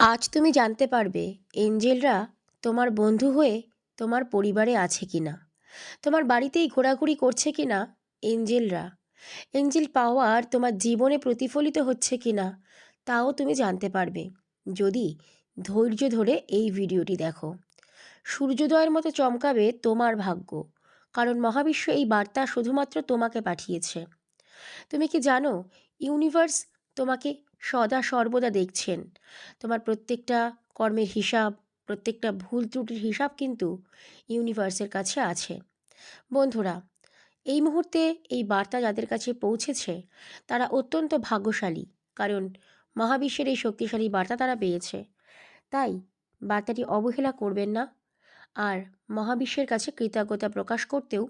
আজ তুমি জানতে পারবে, এঞ্জেলরা তোমার বন্ধু হয়ে তোমার পরিবারে আছে কি না তোমার বাড়িতেই ঘোরাঘুরি করছে কি না এঞ্জেলরা। এঞ্জেল পাওয়ার তোমার জীবনে প্রতিফলিত হচ্ছে কি না তাও তুমি জানতে পারবে। যদি ধৈর্য ধরে এই ভিডিওটি দেখো। সূর্যোদয়ের মতো চমকাবে তোমার ভাগ্য, কারণ মহাবিশ্ব এই বার্তা শুধুমাত্র তোমাকে পাঠিয়েছে। তুমি কি জানো, ইউনিভার্স তোমাকে সদা সর্বদা দেখছেন। তোমার প্রত্যেকটা কর্মের হিসাব, প্রত্যেকটা ভুল ত্রুটির হিসাব কিন্তু ইউনিভার্সের কাছে আছে। বন্ধুরা, এই মুহূর্তে এই বার্তা যাদের কাছে পৌঁছেছে, তারা অত্যন্ত ভাগ্যশালী, কারণ মহাবিশ্বের এই শক্তিশালী বার্তা তারা পেয়েছে। তাই বার্তাটি অবহেলা করবেন না আর মহাবিশ্বের কাছে কৃতজ্ঞতা প্রকাশ করতেও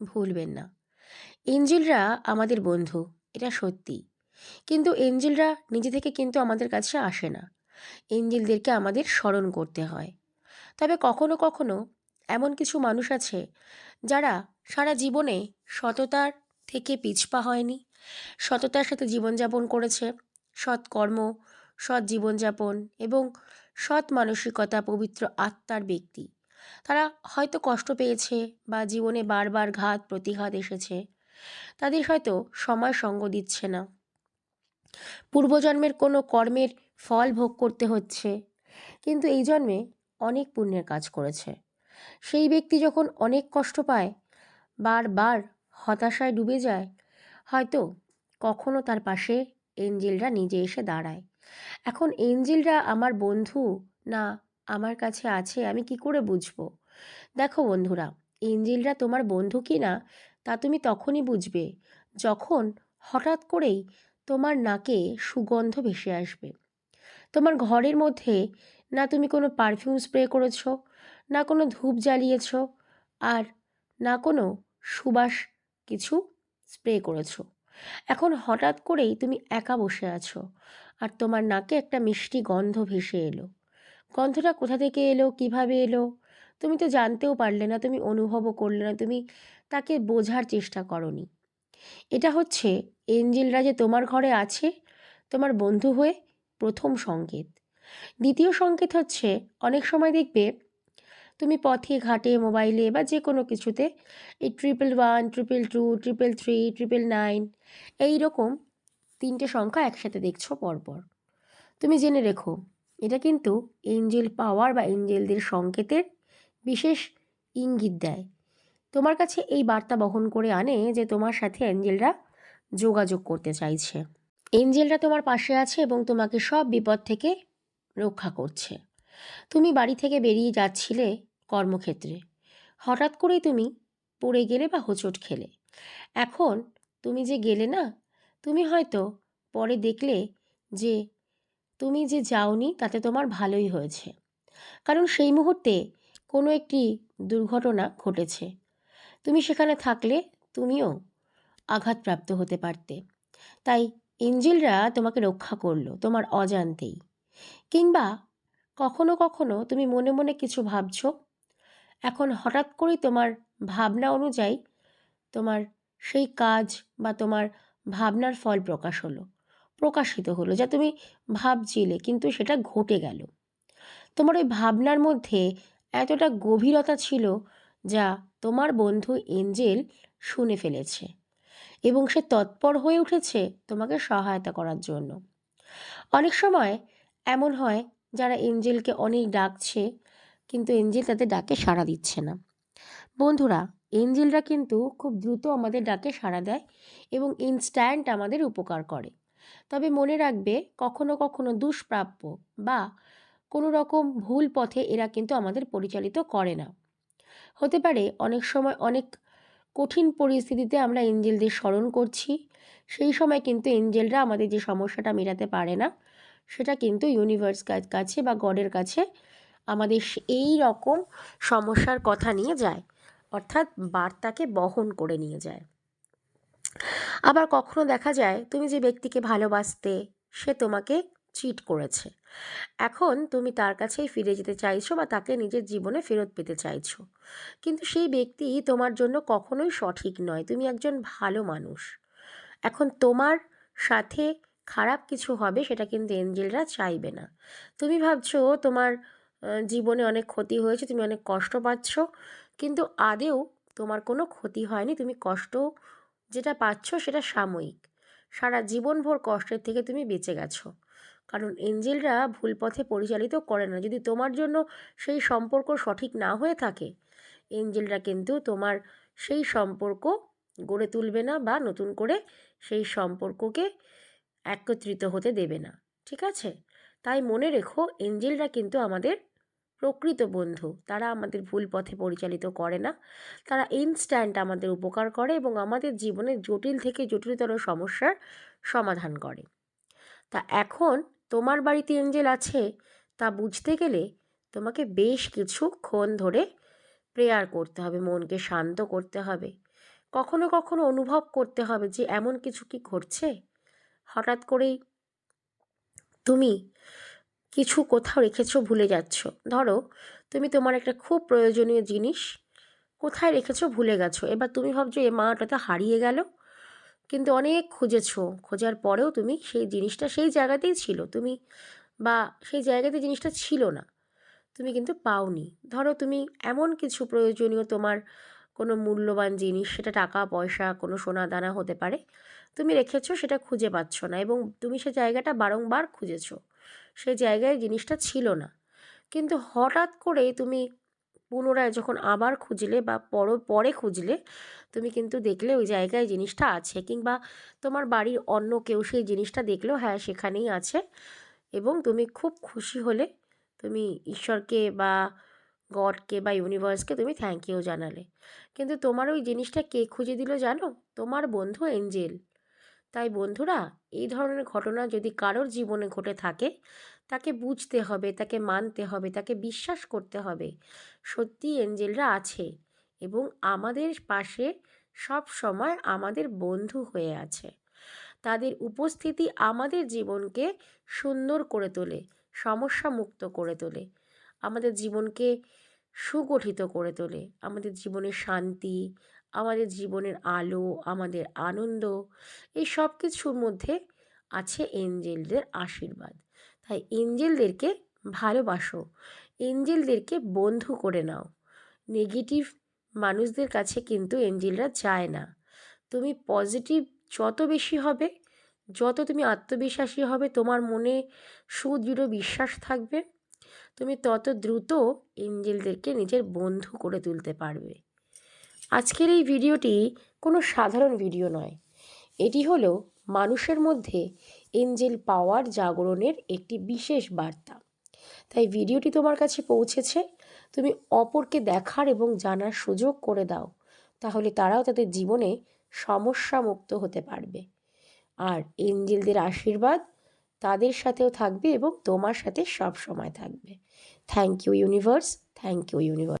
ভুলবেন না। এঞ্জেলরা আমাদের বন্ধু, এটা সত্যি। কিন্তু এঞ্জেলরা নিজে থেকে কিন্তু আমাদের কাছে আসে না। এঞ্জেলদেরকে আমাদের স্মরণ করতে হয়। তবে কখনো কখনো এমন কিছু মানুষ আছে যারা সারা জীবনে সততার থেকে পিছপা হয়নি। সততার সাথে জীবনযাপন করেছে। সৎ কর্ম, সৎ জীবনযাপন এবং সৎ মানসিকতা, পবিত্র আত্মার ব্যক্তি। তারা হয়তো কষ্ট পেয়েছে বা জীবনে বারবার ঘাত, প্রতিঘাত এসেছে। তাদের হয়তো সময় সঙ্গ দিচ্ছে না। পূর্বজন্মের কোনো কর্মের ফল ভোগ করতে হচ্ছে। কিন্তু এই জন্মে অনেক পুণ্যের কাজ করেছে। সেই ব্যক্তি যখন অনেক কষ্ট পায়, বারবার হতাশায় ডুবে যায়, হয়তো কখনো তার পাশে এঞ্জেলরা নিজে এসে দাঁড়ায়। এখন এঞ্জেলরা আমার বন্ধু না আমার কাছে আছে, আমি কি করে বুঝব? দেখো বন্ধুরা, এঞ্জেলরা তোমার বন্ধু কি না তা তুমি তখনই বুঝবে যখন হঠাৎ করেই তোমার নাকে সুগন্ধ ভেসে আসবে। তোমার ঘরের মধ্যে না তুমি কোনো পারফিউম স্প্রে করেছ, না কোনো ধূপ জ্বালিয়েছ, আর না কোনো সুবাস কিছু স্প্রে করেছ। এখন হঠাৎ করেই তুমি একা বসে আছো, আর তোমার নাকে একটা মিষ্টি গন্ধ ভেসে এলো। গন্ধটা কোথা থেকে এলো, কীভাবে এলো, তুমি তো জানতেও পারলে না, তুমি অনুভবও করলে না, তুমি তাকে বোঝার চেষ্টা করনি। এটা হচ্ছে এঞ্জেলরা যে তোমার ঘরে আছে, তোমার বন্ধু হয়ে প্রথম সংকেত। দ্বিতীয় সংকেত হচ্ছে অনেক সময় দেখবে তুমি পথে, ঘাটে, মোবাইলে বা যে কোনো কিছুতে এই triple one triple two triple three triple nine এই রকম তিনটে সংখ্যা একসাথে দেখছ পরপর। তুমি জেনে রেখো, এটা কিন্তু এঞ্জেল পাওয়ার বা এঞ্জেলদের সংকেতের বিশেষ ইঙ্গিত দেয়। তোমার কাছে এই বার্তা বহন করে আনে যে তোমার সাথে অ্যাঞ্জেলরা যোগাযোগ করতে চাইছে। এঞ্জেলরা তোমার পাশে আছে এবং তোমাকে সব বিপদ থেকে রক্ষা করছে। তুমি বাড়ি থেকে বেরিয়ে যাচ্ছিলে কর্মক্ষেত্রে। হঠাৎ করেই তুমি পড়ে গেলে বা হোঁচট খেলে। এখন তুমি যে গেলে না, তুমি হয়তো পরে দেখলে যে তুমি যে যাওনি তাতে তোমার ভালোই হয়েছে। কারণ সেই মুহূর্তে কোনো একটি দুর্ঘটনা ঘটেছে। তুমি সেখানে থাকলে তুমিও আঘাতপ্রাপ্ত হতে পারতে। তাই এঞ্জেলরা তোমাকে রক্ষা করল, তোমার অজান্তেই। কিংবা কখনো কখনো তুমি মনে মনে কিছু ভাবছ? এখন হঠাৎ করেই তোমার ভাবনা অনুযায়ী তোমার সেই কাজ বা তোমার ভাবনার ফল প্রকাশ হলো, প্রকাশিত হলো, যা তুমি ভাবছিলে, কিন্তু সেটা ঘটে গেল। তোমার ওই ভাবনার মধ্যে এতটা গভীরতা ছিল যা তোমার বন্ধু এঞ্জেল শুনে ফেলেছে এবং সে তৎপর হয়ে উঠেছে তোমাকে সহায়তা করার জন্য। অনেক সময় এমন হয় যারা এঞ্জেলকে অনেক ডাকছে কিন্তু এঞ্জেল তাদের ডাকে সাড়া দিচ্ছে না। বন্ধুরা, এঞ্জেলরা কিন্তু খুব দ্রুত আমাদের ডাকে সাড়া দেয় এবং ইনস্ট্যান্ট আমাদের উপকার করে। তবে মনে রাখবে, কখনো কখনো দুষ্প্রাপ্য বা কোনো রকম ভুল পথে এরা কিন্তু আমাদের পরিচালিত করে না। হতে পারে অনেক সময় অনেক কঠিন পরিস্থিতিতে আমরা এঞ্জেলদের স্মরণ করছি। সেই সময় কিন্তু এঞ্জেলরা আমাদের যে সমস্যাটা মেটাতে পারে না, সেটা কিন্তু ইউনিভার্স কাছে বা গডের কাছে আমাদের এই রকম সমস্যার কথা নিয়ে যায়, অর্থাৎ বার্তাকে বহন করে নিয়ে যায়। আবার কখনো দেখা যায়, তুমি যে ব্যক্তিকে ভালোবাসতে, সে তোমাকে চিট করেছে। এখন তুমি তার কাছেই ফিরে যেতে চাইছো বা তাকে নিজের জীবনে ফেরত পেতে চাইছো। কিন্তু সেই ব্যক্তি তোমার জন্য কখনোই সঠিক নয়। তুমি একজন ভালো মানুষ। এখন তোমার সাথে খারাপ কিছু হবে সেটা কিন্তু এঞ্জেলরা চাইবে না। তুমি ভাবছ তোমার জীবনে অনেক ক্ষতি হয়েছে, তুমি অনেক কষ্ট পাচ্ছ, কিন্তু আদেও তোমার কোনো ক্ষতি হয়নি। তুমি কষ্ট যেটা পাচ্ছ সেটা সাময়িক। সারা জীবনভর কষ্টের থেকে তুমি বেঁচে গেছো। কারণ এঞ্জেলরা ভুল পথে পরিচালিত করে না। যদি তোমার জন্য সেই সম্পর্ক সঠিক না হয়ে থাকে, এঞ্জেলরা কিন্তু তোমার সেই সম্পর্ক গড়ে তুলবে না বা নতুন করে সেই সম্পর্ককে একত্রিত হতে দেবে না। ঠিক আছে? তাই মনে রেখো, এঞ্জেলরা কিন্তু আমাদের প্রকৃত বন্ধু। তারা আমাদের ভুল পথে পরিচালিত করে না। তারা ইনস্ট্যান্ট আমাদের উপকার করে এবং আমাদের জীবনের জটিল থেকে জটিলতর সমস্যার সমাধান করে। তা এখন তোমার বাড়িতে এঞ্জেল আছে? তা বুঝতে গেলে তোমাকে বেশ কিছুক্ষণ ধরে প্রেয়ার করতে হবে, মনকে শান্ত করতে হবে। কখনো কখনো অনুভব করতে হবে যে এমন কিছু কি ঘটছে। হঠাৎ করেই তুমি কিছু কোথাও রেখেছো, ভুলে যাচ্ছ। ধরো, তুমি তোমার একটা খুব প্রয়োজনীয় জিনিস কোথায় রেখেছো, ভুলে গেছো। এবার তুমি ভাবছ, এ মা ওটাতে হারিয়ে গেল। কিন্তু অনেক খুঁজেছো। খোঁজার পরেও তুমি সেই জিনিসটা সেই জায়গাতেই ছিল। তুমি বা সেই জায়গাতে জিনিসটা ছিল না। তুমি কিন্তু পাওনি। ধরো তুমি এমন কিছু প্রয়োজনীয় তোমার কোনো মূল্যবান জিনিস, সেটা টাকা, পয়সা, কোনো সোনা দানা হতে পারে, তুমি রেখেছো, সেটা খুঁজে পাচ্ছ না এবং তুমি সে জায়গাটা বারংবার খুঁজেছো। সেই জায়গায় জিনিসটা ছিল না। কিন্তু হঠাৎ করে তুমি পুনরায় যখন আবার খুঁজলে বা পর, পরে খুঁজলে, তুমি কিন্তু দেখলে ওই জায়গায় জিনিসটা আছে কিংবা তোমার বাড়ির অন্য কেউ সেই জিনিসটা দেখলেও হ্যাঁ সেখানেই আছে এবং তুমি খুব খুশি হলে তুমি ঈশ্বরকে বা গডকে বা ইউনিভার্সকে তুমি থ্যাংক ইউ জানালে। কিন্তু তোমার ওই জিনিসটা কে খুঁজে দিল জানো? তোমার বন্ধু এঞ্জেল তাই বন্ধুরা, এই ধরনের ঘটনা যদি কারোর জীবনে ঘটে থাকে তাকে বুঝতে হবে, তাকে মানতে হবে, তাকে বিশ্বাস করতে হবে। সত্যি এঞ্জেলরা আছে এবং আমাদের পাশে সব সময় আমাদের বন্ধু হয়ে আছে। তাদের উপস্থিতি আমাদের জীবনকে সুন্দর করে তোলে সমস্যা মুক্ত করে তোলে। আমাদের জীবনকে সুগঠিত করে তোলে। আমাদের জীবনের শান্তি, আমাদের জীবনের আলো, আমাদের আনন্দ, এই সব কিছুর মধ্যে আছে এঞ্জেলদের আশীর্বাদ। তাই এঞ্জেলদেরকে ভালোবাসো। এঞ্জেলদেরকে বন্ধু করে নাও। নেগেটিভ মানুষদের কাছে কিন্তু এঞ্জেলরা যায় না। তুমি পজিটিভ যত বেশি হবে, যত তুমি আত্মবিশ্বাসী হবে, তোমার মনে সুদৃঢ় বিশ্বাস থাকবে। তুমি তত দ্রুত এঞ্জেলদেরকে নিজের বন্ধু করে তুলতে পারবে। আজকের এই ভিডিওটি কোনো সাধারণ ভিডিও নয়। এটি হলো মানুষের মধ্যে এঞ্জেল পাওয়ার জাগরণের একটি বিশেষ বার্তা। তাই ভিডিওটি তোমার কাছে পৌঁছেছে। তুমি অপরকে দেখার এবং জানার সুযোগ করে দাও, তাহলে তারাও তাদের জীবনে সমস্যা মুক্ত হতে পারবে। আর এঞ্জেলদের আশীর্বাদ তাদের সাথেও থাকবে এবং তোমার সাথে সব সময় থাকবে। Thank you universe thank you universe